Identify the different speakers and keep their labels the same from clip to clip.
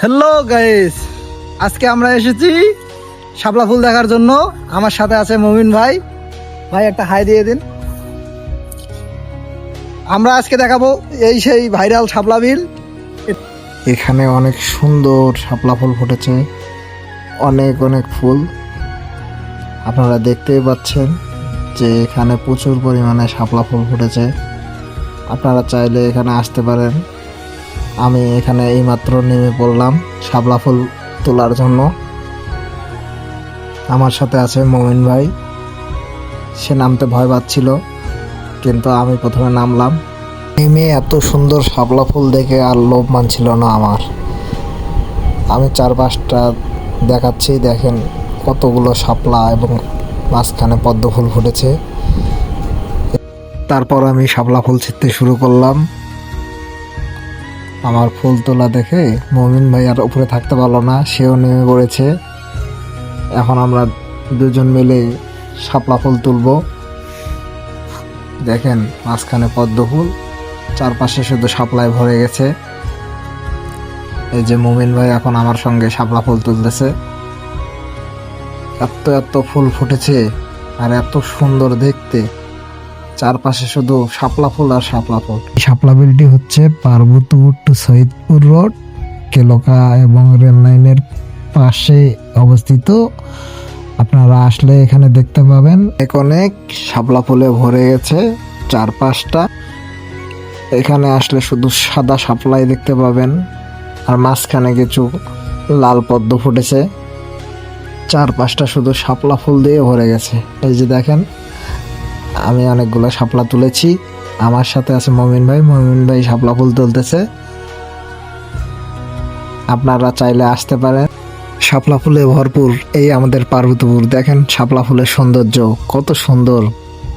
Speaker 1: Hello guys আজকে আমরা এসেছি শাপলা ফুল দেখার জন্য। আমার সাথে আছে মমিন ভাই। ভাই, একটা হাই দিয়ে দিন। আমরা আজকে দেখাবো এই সেই ভাইরাল শাপলা বিল। এখানে অনেক সুন্দর শাপলা ফুল ফুটেছে। অনেক অনেক ফুল। আপনারা দেখতেই পাচ্ছেন যে এখানে প্রচুর পরিমাণে শাপলা ফুল ফুটেছে। আপনারা চাইলে এখানে আসতে পারেন। আমি এখানে এইমাত্র নেমে পড়লাম শাপলা ফুল তোলার জন্য। আমার সাথে আছে মোমিন ভাই। সে নামতে ভয় পাচ্ছিল, কিন্তু আমি প্রথমে নামলাম। নেমে এত সুন্দর শাপলা ফুল দেখে আর লোভ মানছিল না আমার। আমি চার পাঁচটা দেখাচ্ছি, দেখেন কতগুলো শাপলা এবং মাঝখানে পদ্ম ফুল ফুটেছে। তারপর আমি শাপলা ফুল ছিঁড়তে শুরু করলাম। আমার ফুল তোলা দেখে মমিন ভাই আর উপরে থাকতে পারল না, সেও নেমে পড়েছে। এখন আমরা দুজন মিলে শাপলা ফুল তুলবো। দেখেন, মাঝখানে পদ্ম ফুল, চারপাশে শুধু শাপলায় ভরে গেছে। এই যে মমিন ভাই এখন আমার সঙ্গে শাপলা ফুল তুলতেছে। এত এত ফুল ফুটেছে আর এত সুন্দর দেখতে। চারপাশে শুধু শাপলা ফুল আর শাপলা ফুল। এই শাপলা বিলটি হচ্ছে পার্বতীপুর টু সৈয়দপুর রোড কেলোকা এবং রেল লাইনের পাশে অবস্থিত। আপনারা আসলে এখানে দেখতে পাবেন অনেক অনেক শাপলা ফুলে ভরে গেছে চার পাঁচটা এখানে আসলে শুধু সাদা শাপলাই দেখতে পাবেন আর মাঝখানে কিছু লাল পদ্ম ফুটেছে। চার পাঁচটা শুধু শাপলা ফুল দিয়ে ভরে গেছে। এই যে দেখেন আমি অনেকগুলো শাপলা তুলেছি। আমার সাথে আছে মমিন ভাই। মমিন ভাই শাপলা ফুল তুলতেছে। আপনারা চাইলে আসতে পারেন। শাপলা ফুলে ভরপুর এই আমাদের পার্বতীপুর। দেখেন শাপলা ফুলের সৌন্দর্য, কত সুন্দর।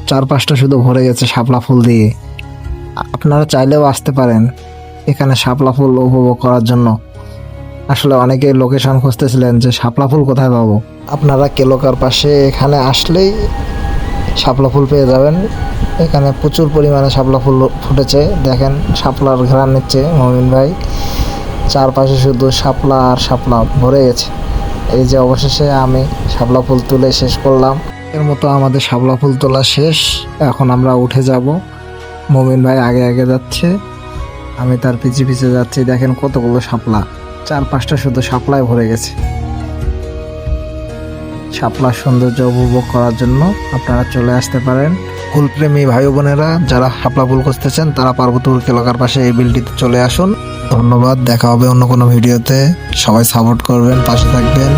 Speaker 1: চার পাঁচটা শুধু ভরে গেছে শাপলা ফুল দিয়ে। আপনারা চাইলেও আসতে পারেন এখানে শাপলা ফুল উপভোগ করার জন্য। আসলে অনেকে লোকেশন খুঁজতেছিলেন যে শাপলা ফুল কোথায় পাবো। আপনারা কেলোকার পাশে এখানে আসলেই শাপলা ফুল পেয়ে যাবেন। এখানে প্রচুর পরিমাণে শাপলা ফুল ফুটেছে। দেখেন, শাপলার ঘেরান নিচ্ছে মমিন ভাই। চারপাশে শুধু শাপলা আর শাপলা ভরে গেছে। এই যে অবশেষে আমি শাপলা ফুল তুলে শেষ করলাম। এর মতো আমাদের শাপলা ফুল তোলা শেষ। এখন আমরা উঠে যাব। মমিন ভাই আগে আগে যাচ্ছে। আমি তার পিছে পিছে যাচ্ছি। দেখেন কতগুলো শাপলা। চার পাঁচটা শুধু শাপলায় ভরে গেছে। শাপলার সৌন্দর্য উপভোগ করার জন্য আপনারা চলে আসতে পারেন। ফুলপ্রেমী ভাই বোনেরা, যারা শাপলা ফুল খুঁজতে চান তারা পার্বতীপুর এলাকার পাশে এই বিলটিতে চলে আসুন। ধন্যবাদ, দেখা হবে অন্য কোনো ভিডিওতে। সবাই সাপোর্ট করবেন, পাশে থাকবেন।